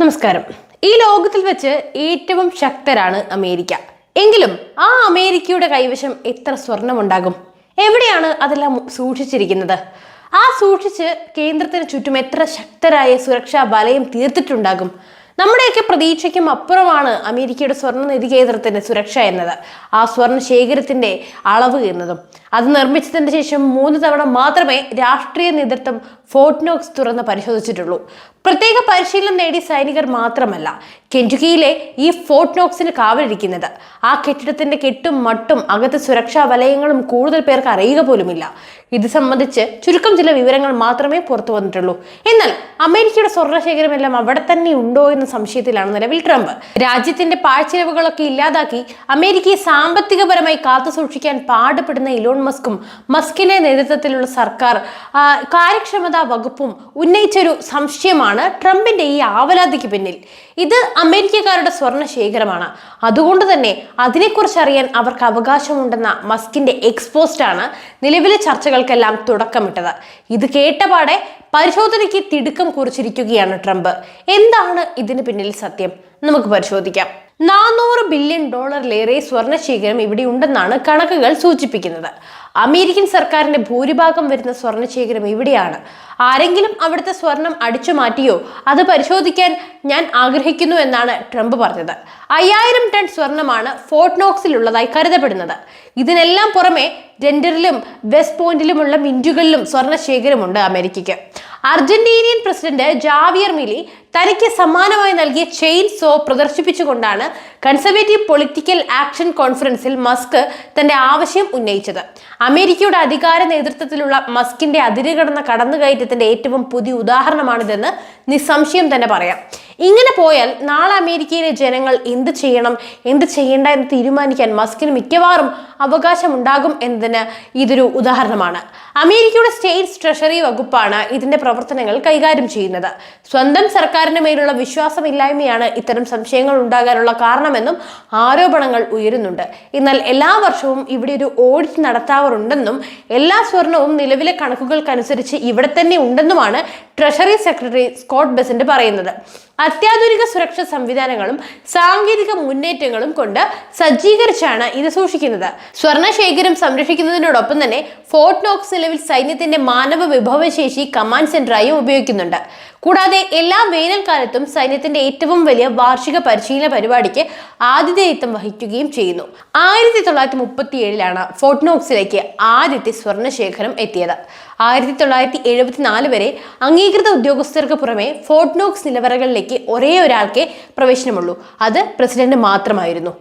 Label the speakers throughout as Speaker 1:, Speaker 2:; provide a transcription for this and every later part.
Speaker 1: നമസ്കാരം. ഈ ലോകത്തിൽ വെച്ച് ഏറ്റവും ശക്തരാണ് അമേരിക്ക. എങ്കിലും ആ അമേരിക്കയുടെ കൈവശം എത്ര സ്വർണമുണ്ടാകും? എവിടെയാണ് അതെല്ലാം സൂക്ഷിച്ചിരിക്കുന്നത്? ആ സൂക്ഷിച്ച് കേന്ദ്രത്തിന് ചുറ്റും എത്ര ശക്തരായ സുരക്ഷാ വലയം തീർത്തിട്ടുണ്ടാകും? നമ്മുടെയൊക്കെ പ്രതീക്ഷയ്ക്കും അപ്പുറമാണ് അമേരിക്കയുടെ സ്വർണ നിധി കേന്ദ്രത്തിന്റെ സുരക്ഷ എന്നത്. ആ സ്വർണ ശേഖരത്തിന്റെ അളവ് എന്നതും. അത് നിർമ്മിച്ചതിന് ശേഷം മൂന്ന് തവണ മാത്രമേ രാഷ്ട്രീയ നേതൃത്വം ഫോർട്ട്നോക്സ് തുറന്ന് പരിശോധിച്ചിട്ടുള്ളൂ. പ്രത്യേക പരിശീലനം നേടിയ സൈനികർ മാത്രമല്ല കെന്റുക്കിയിലെ ഈ ഫോർട്ട്നോക്സിന് കാവലിരിക്കുന്നത്. ആ കെട്ടിടത്തിന്റെ കെട്ടും മട്ടും അകത്ത് സുരക്ഷാ വലയങ്ങളും കൂടുതൽ പേർക്ക് അറിയുക പോലുമില്ല. ഇത് സംബന്ധിച്ച് ചുരുക്കം ചില വിവരങ്ങൾ മാത്രമേ പുറത്തു വന്നിട്ടുള്ളൂ. എന്നാൽ അമേരിക്കയുടെ സ്വർണശേഖരമെല്ലാം അവിടെ തന്നെ ഉണ്ടോ എന്ന സംശയത്തിലാണ് നിലവിൽ ട്രംപ്. രാജ്യത്തിന്റെ പാഴ്ചെലവുകളൊക്കെ ഇല്ലാതാക്കി അമേരിക്കയെ സാമ്പത്തികപരമായി കാത്തു സൂക്ഷിക്കാൻ പാടുപെടുന്ന ഇലോൺ മസ്കും. മസ്കിന്റെ നേതൃത്വത്തിലുള്ള സർക്കാർ കാര്യക്ഷമതാ വകുപ്പും ഉന്നയിച്ചൊരു സംശയമാണ് ട്രംപിന്റെ ഈ ആവലാതിക്ക് പിന്നിൽ. ഇത് അമേരിക്കക്കാരുടെ സ്വർണ ശേഖരമാണ്. അതുകൊണ്ട് തന്നെ അതിനെക്കുറിച്ച് അറിയാൻ അവർക്ക് അവകാശമുണ്ടെന്ന മസ്കിന്റെ എക്സ്പോസ്റ്റ് ആണ് നിലവിലെ ചർച്ചകൾക്കെല്ലാം തുടക്കമിട്ടത്. ഇത് കേട്ടപാടെ പരിശോധനയ്ക്ക് തിടുക്കം കുറിച്ചിരിക്കുകയാണ് ട്രംപ്. എന്താണ് ഇതിന് പിന്നിൽ സത്യം? നമുക്ക് പരിശോധിക്കാം. നാനൂറ് ബില്യൺ ഡോളറിലേറെ സ്വർണ ശേഖരം ഇവിടെ ഉണ്ടെന്നാണ് കണക്കുകൾ സൂചിപ്പിക്കുന്നത്. അമേരിക്കൻ സർക്കാരിന്റെ ഭൂരിഭാഗം വരുന്ന സ്വർണ ശേഖരം ഇവിടെയാണ്. ആരെങ്കിലും അവിടുത്തെ സ്വർണം അടിച്ചു മാറ്റിയോ അത് പരിശോധിക്കാൻ ഞാൻ ആഗ്രഹിക്കുന്നു എന്നാണ് ട്രംപ് പറഞ്ഞത്. അയ്യായിരം ടൺ സ്വർണമാണ് ഫോർട്ട് നോക്സിലുള്ളതായി കരുതപ്പെടുന്നത്. ഇതിനെല്ലാം പുറമെ ജെൻഡറിലും വെസ്റ്റ് പോയിന്റിലുമുള്ള മിന്റുകളിലും സ്വർണ ശേഖരമുണ്ട് അമേരിക്കയ്ക്ക്. അർജന്റീനിയൻ പ്രസിഡന്റ് ജാവിയർ മിലി തനിക്ക് സമ്മാനമായി നൽകിയ ചെയിൻ സോ പ്രദർശിപ്പിച്ചുകൊണ്ടാണ് കൺസർവേറ്റീവ് പൊളിറ്റിക്കൽ ആക്ഷൻ കോൺഫറൻസിൽ മസ്ക് തന്റെ ആവശ്യം ഉന്നയിച്ചത്. അമേരിക്കയുടെ അധികാര നേതൃത്വത്തിലുള്ള മസ്കിന്റെ അതിരുകടന്ന കടന്നുകയറ്റത്തിന്റെ ഏറ്റവും പുതിയ ഉദാഹരണമാണിതെന്ന് നിസ്സംശയം തന്നെ പറയാം. ഇങ്ങനെ പോയാൽ നാളെ അമേരിക്കയിലെ ജനങ്ങൾ എന്ത് ചെയ്യണം? എന്ത് ചെയ്യേണ്ട എന്ന് തീരുമാനിക്കാൻ മസ്കിന് മിക്കവാറും അവകാശമുണ്ടാകും എന്നതിന് ഇതൊരു ഉദാഹരണമാണ്. അമേരിക്കയുടെ സ്റ്റേറ്റ് ട്രഷറി വകുപ്പാണ് ഇതിന്റെ പ്രവർത്തനങ്ങൾ കൈകാര്യം ചെയ്യുന്നത്. സ്വന്തം സർക്കാരിന് മേലുള്ള വിശ്വാസമില്ലായ്മയാണ് ഇത്തരം സംശയങ്ങൾ ഉണ്ടാകാനുള്ള കാരണമെന്നും ആരോപണങ്ങൾ ഉയരുന്നുണ്ട്. എന്നാൽ എല്ലാ വർഷവും ഇവിടെ ഒരു ഓഡിറ്റ് നടത്താറുണ്ടെന്നും എല്ലാ സ്വർണവും നിലവിലെ കണക്കുകൾക്കനുസരിച്ച് ഇവിടെ തന്നെ ഉണ്ടെന്നുമാണ് ട്രഷറി സെക്രട്ടറി സ്കോട്ട് ബെസന്റ് പറയുന്നത്. അത്യാധുനിക സുരക്ഷാ സംവിധാനങ്ങളും സാങ്കേതിക മുന്നേറ്റങ്ങളും കൊണ്ട് സജ്ജീകരിച്ചാണ് ഇത് സൂക്ഷിക്കുന്നത്. സ്വർണ ശേഖരം സംരക്ഷിക്കുന്നതിനോടൊപ്പം തന്നെ ഫോർട്ട് നോക്സ് നിലവിൽ സൈന്യത്തിന്റെ മാനവ വിഭവശേഷി കമാൻഡ് സെന്ററായും ഉപയോഗിക്കുന്നുണ്ട്. കൂടാതെ എല്ലാ വേനൽക്കാലത്തും സൈന്യത്തിന്റെ ഏറ്റവും വലിയ വാർഷിക പരിശീലന പരിപാടിക്ക് ആതിഥേയത്വം വഹിക്കുകയും ചെയ്യുന്നു. ആയിരത്തി തൊള്ളായിരത്തി മുപ്പത്തി ഏഴിലാണ് ഫോർട്ട്നോക്സിലേക്ക് ആദ്യത്തെ സ്വർണശേഖരം എത്തിയത്. ആയിരത്തി തൊള്ളായിരത്തി എഴുപത്തിനാല് വരെ അംഗീകൃത ഉദ്യോഗസ്ഥർക്ക് പുറമെ ഫോർട്ട്നോക്സ് നിലവറകളിലേക്ക് ഒരേ ഒരാൾക്കേ പ്രവേശനമുള്ളൂ. അത് പ്രസിഡന്റ് മാത്രമായിരുന്നു.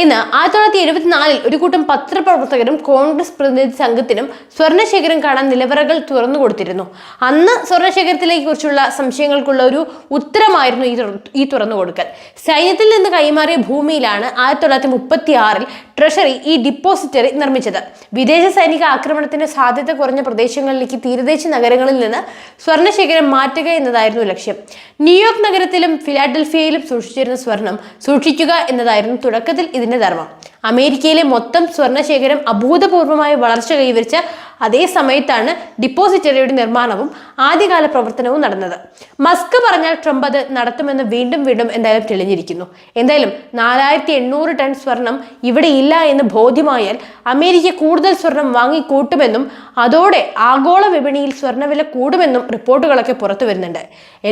Speaker 1: ഇന്ന് ആയിരത്തി തൊള്ളായിരത്തി എഴുപത്തിനാലിൽ ഒരു കൂട്ടം പത്രപ്രവർത്തകരും കോൺഗ്രസ് പ്രതിനിധി സംഘത്തിനും സ്വർണശേഖരം കാണാൻ നിലവറകൾ തുറന്നു കൊടുത്തിരുന്നു. അന്ന് സ്വർണശേഖരത്തിലേക്ക് കുറിച്ചുള്ള സംശയങ്ങൾക്കുള്ള ഒരു ഉത്തരമായിരുന്നു ഈ ഈ തുറന്നു കൊടുക്കൽ. സൈന്യത്തിൽ നിന്ന് കൈമാറിയ ഭൂമിയിലാണ് ആയിരത്തി തൊള്ളായിരത്തി മുപ്പത്തി ആറിൽ ട്രഷറി ഈ ഡിപ്പോസിറ്ററി നിർമ്മിച്ചത്. വിദേശ സൈനിക ആക്രമണത്തിന് സാധ്യത കുറഞ്ഞ പ്രദേശങ്ങളിലേക്ക് തീരദേശ നഗരങ്ങളിൽ നിന്ന് സ്വർണശേഖരം മാറ്റുക എന്നതായിരുന്നു ലക്ഷ്യം. ന്യൂയോർക്ക് നഗരത്തിലും ഫിലാഡൽഫിയയിലും സൂക്ഷിച്ചിരുന്ന സ്വർണം സൂക്ഷിക്കുക എന്നതായിരുന്നു തുടക്കത്തിൽ ഇതിന്റെ ധർമ്മം. അമേരിക്കയിലെ മൊത്തം സ്വർണശേഖരം അഭൂതപൂർവമായ വളർച്ച കൈവരിച്ച അതേ സമയത്താണ് ഡിപ്പോസിറ്ററിയുടെ നിർമ്മാണവും ആദ്യകാല പ്രവർത്തനവും നടന്നത്. മസ്ക് പറഞ്ഞാൽ ട്രംപ് അത് നടത്തുമെന്ന് വീണ്ടും വീണ്ടും എന്തായാലും തെളിഞ്ഞിരിക്കുന്നു. എന്തായാലും നാലായിരത്തി എണ്ണൂറ് ടൺ സ്വർണം ഇവിടെ ഇല്ല എന്ന് ബോധ്യമായാൽ അമേരിക്ക കൂടുതൽ സ്വർണം വാങ്ങിക്കൂട്ടുമെന്നും അതോടെ ആഗോള വിപണിയിൽ സ്വർണവില കൂടുമെന്നും റിപ്പോർട്ടുകളൊക്കെ പുറത്തു വരുന്നുണ്ട്.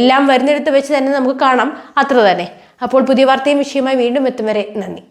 Speaker 1: എല്ലാം വരുന്നിടത്ത് വെച്ച് തന്നെ നമുക്ക് കാണാം. അത്ര തന്നെ അപ്പോൾ പുതിയ വാർത്തയും വിഷയമായി വീണ്ടും എത്തും വരെ. നന്ദി.